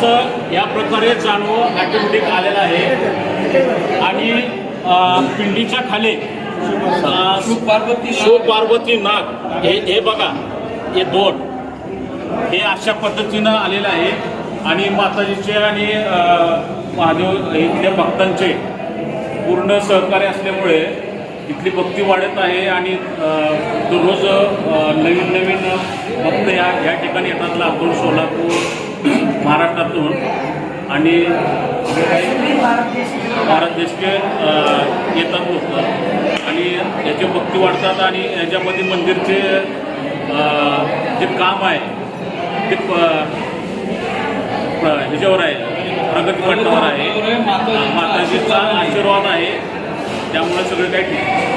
प्रकारे जानव ऑटोमॅटिक आलेला आहे. आणि पिंडीच्या खाली पार्वती शिवपार्वती नाग. हे हे बघा हे दोन. हे अशा पद्धतीनं आलेलं आहे. आणि माताजीचे आणि महादेव इथल्या भक्तांचे पूर्ण सहकार्य असल्यामुळे इथली भक्ती वाढत आहे आणि दररोज नवीन नवीन भक्त या या ठिकाणी येतात. लातूर सोलापूर महाराष्ट्रातून आणि भारत देशके येतात लोक आणि याची भक्ती वाढतात आणि याच्यामध्ये मंदिरचे जे काम आहे ते प- ह्याच्यावर आहे प्रगती पटलावर आहे माताजीचा आशीर्वाद आहे त्यामुळे सगळं काही ठीक आहे.